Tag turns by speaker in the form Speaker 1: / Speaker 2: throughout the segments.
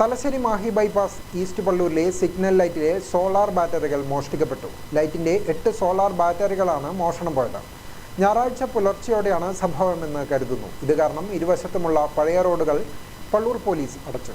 Speaker 1: Thalassery Mahe bypass east പള്ളൂരിലെ signal ലൈറ്റിലെ solar ബാറ്ററികൾ മോഷ്ടിക്കപ്പെട്ടു ലൈറ്റിന്റെ എട്ട് സോളാർ ബാറ്ററികളാണ് മോഷണം പോയത് ഞായറാഴ്ച പുലർച്ചെയോടെയാണ് സംഭവമെന്ന് കരുതുന്നു ഇത് കാരണം ഇരുവശത്തുമുള്ള പഴയ റോഡുകൾ പള്ളൂർ പോലീസ് അടച്ചു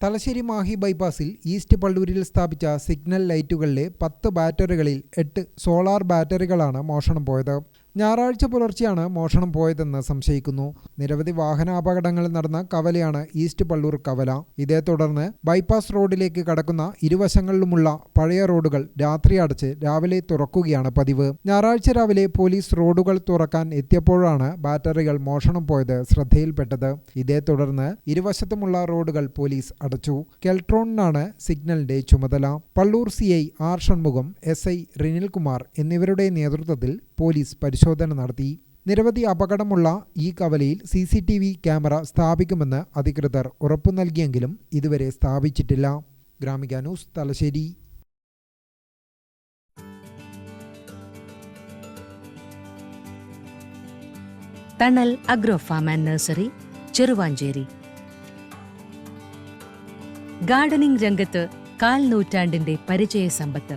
Speaker 1: തലശ്ശേരി മാഹി ബൈപ്പാസിൽ ഈസ്റ്റ് പള്ളൂരിൽ സ്ഥാപിച്ച സിഗ്നൽ ലൈറ്റുകളിലെ പത്ത് ബാറ്ററികളിൽ എട്ട് സോളാർ ബാറ്ററികളാണ് മോഷണം പോയത്. ഞായറാഴ്ച പുലർച്ചെയാണ് മോഷണം പോയതെന്ന് സംശയിക്കുന്നു. നിരവധി വാഹനാപകടങ്ങൾ നടന്ന കവലയാണ് ഈസ്റ്റ് പള്ളൂർ കവല. ഇതേ തുടർന്ന് ബൈപ്പാസ് റോഡിലേക്ക് കടക്കുന്ന ഇരുവശങ്ങളിലുമുള്ള പഴയ റോഡുകൾ രാത്രി അടച്ച് രാവിലെ തുറക്കുകയാണ് പതിവ്. ഞായറാഴ്ച രാവിലെ പോലീസ് റോഡുകൾ തുറക്കാൻ എത്തിയപ്പോഴാണ് ബാറ്ററികൾ മോഷണം പോയത് ശ്രദ്ധയിൽപ്പെട്ടത്. ഇതേ തുടർന്ന് ഇരുവശത്തുമുള്ള റോഡുകൾ പോലീസ് അടച്ചു. കെൽട്രോണിനാണ് സിഗ്നലിന്റെ ചുമതല. Pallur C I R Shanmugham S I Rinilkumar എന്നിവരുടെ നേതൃത്വത്തിൽ പോലീസ് പരിശോധന നടത്തി. നിരവധി അപകടമുള്ള ഈ കവലയിൽ C C T V camera സ്ഥാപിക്കുമെന്ന് അധികൃതർ ഉറപ്പു നൽകിയെങ്കിലും ഇതുവരെ സ്ഥാപിച്ചിട്ടില്ല. Gramika news Thalassery.
Speaker 2: Thanal agro farm and nursery Cheruvanchery. Gardening രംഗത്ത് കാൽ നൂറ്റാണ്ടിന്റെ പരിചയ സമ്പത്ത്